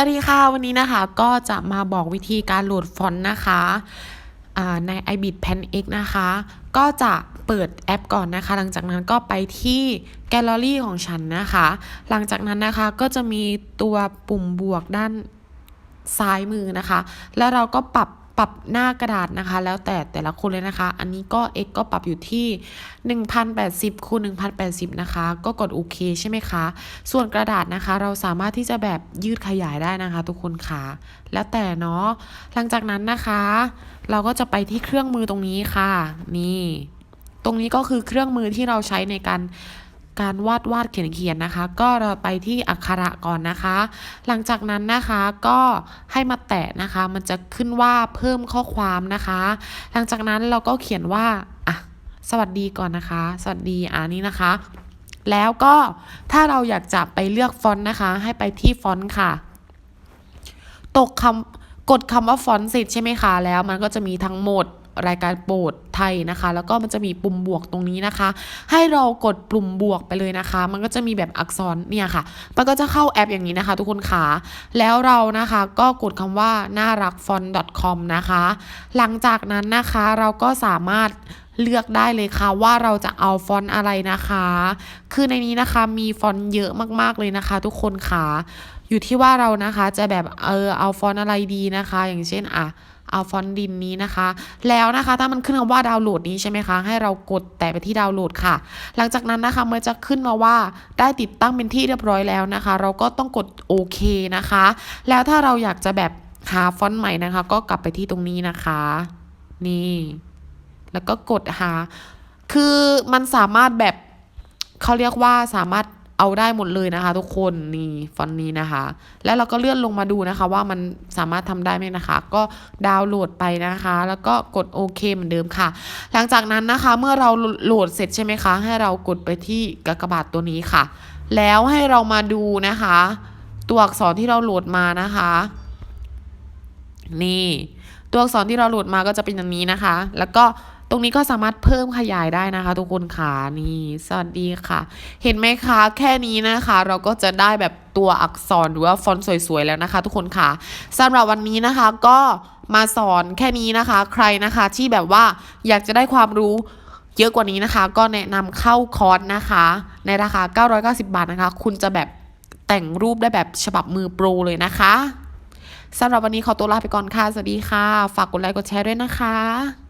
วัสดีค่ะ วันนี้นะคะก็จะมาบอกวิธีการโหลดฟอนต์นะคะอ่าใน iBit Pen X นะคะ ก็จะเปิดแอปก่อนนะคะ หลังจากนั้นก็ไปที่แกลเลอรี่ของฉันนะคะ หลังจากนั้นนะคะก็จะมีตัวปุ่มบวกด้านซ้ายมือนะคะ แล้วเราก็ปรับ ปรับหน้ากระดาษนะคะ แล้วแต่แต่ละคนเลยนะคะ อันนี้ก็ x ก็ปรับอยู่ที่ 1080คูณ1080 นะคะ ก็กดโอเคใช่ไหมคะ ส่วนกระดาษนะคะ เราสามารถที่จะแบบยืดขยายได้นะคะ ทุกคนค่ะ แล้วแต่เนาะ หลังจากนั้นนะคะ เราก็จะไปที่เครื่องมือตรงนี้ค่ะ นี่ ตรงนี้ก็คือเครื่องมือที่เราใช้ในการ การวาดวาดเขียนเขียนนะคะ ก็เราไปที่อักขระก่อนนะคะ หลังจากนั้นนะคะก็ให้มาแตะนะคะ มันจะขึ้นว่าเพิ่มข้อความนะคะ หลังจากนั้นเราก็เขียนว่าอะสวัสดีก่อนนะคะ สวัสดีอ่านี้นะคะ แล้วก็ถ้าเราอยากจะไปเลือกฟอนต์นะคะ ให้ไปที่ฟอนต์ค่ะ ตกคำ กดคำว่าฟอนต์เสร็จใช่ไหมคะ แล้วมันก็จะมีทั้งหมดรายการโปรดไทยนะคะ แล้วก็มันจะมีปุ่มบวกตรงนี้นะคะ ให้เรากดปุ่มบวกไปเลยนะคะ มันก็จะมีแบบอักษรเนี่ยค่ะ มันก็จะเข้าแอปอย่างนี้นะคะ ทุกคนค่ะแล้วเรานะคะก็กดคำว่าน่ารักฟอน .com นะคะ หลังจากนั้นนะคะเราก็สามารถ เลือกได้เลยค่ะว่าเราจะเอาฟอนต์อะไรนะคะ คือในนี้นะคะมีฟอนต์เยอะมากๆเลยนะคะ ทุกคนค่ะ อยู่ที่ว่าเรานะคะจะแบบเออเอาฟอนต์อะไรดีนะคะ อย่างเช่นอะเอาฟอนต์ดินนี้นะคะ แล้วนะคะถ้ามันขึ้นคำว่าดาวน์โหลดนี้ใช่ไหมคะ ให้เรากดแตะไปที่ดาวน์โหลดค่ะ หลังจากนั้นนะคะมันจะขึ้นมาว่าได้ติดตั้งเป็นที่เรียบร้อยแล้วนะคะ เราก็ต้องกดโอเคนะคะ แล้วถ้าเราอยากจะแบบหาฟอนต์ใหม่นะคะ ก็กลับไปที่ตรงนี้นะคะ นี่ แล้วก็กดหา คือมันสามารถแบบเขาเรียกว่าสามารถเอาได้หมดเลยนะคะ ทุกคนนี่ฟอนต์นี้นะคะ แล้วเราก็เลื่อนลงมาดูนะคะ ว่ามันสามารถทำได้ไหมนะคะ ก็ดาวน์โหลดไปนะคะ แล้วก็กดโอเคเหมือนเดิมค่ะ หลังจากนั้นนะคะ เมื่อเราโหลดเสร็จใช่ไหมคะ ให้เรากดไปที่กากบาทตัวนี้ค่ะ แล้วให้เรามาดูนะคะ ตัวอักษรที่เราโหลดมานะคะ นี่ ตัวอักษรที่เราโหลดมาก็จะเป็นอย่างนี้นะคะ แล้วก็ ตรงนี้ก็สามารถเพิ่มขยายได้นะคะ ทุกคนค่ะนี่สวัสดีค่ะ เห็นไหมคะแค่นี้นะคะ เราก็จะได้แบบตัวอักษรหรือว่าฟอนต์สวยๆแล้วนะคะ ทุกคนค่ะสำหรับวันนี้นะคะก็มาสอนแค่นี้นะคะ ใครนะคะที่แบบว่าอยากจะได้ความรู้เยอะกว่านี้นะคะ ก็แนะนำเข้าคอร์สนะคะ ในราคา 990 บาทนะคะ คุณจะแบบแต่งรูปได้แบบฉบับมือโปรเลยนะคะสำหรับวันนี้ขอตัวลาไปก่อนค่ะ สวัสดีค่ะ ฝากกดไลค์กดแชร์ด้วยนะคะ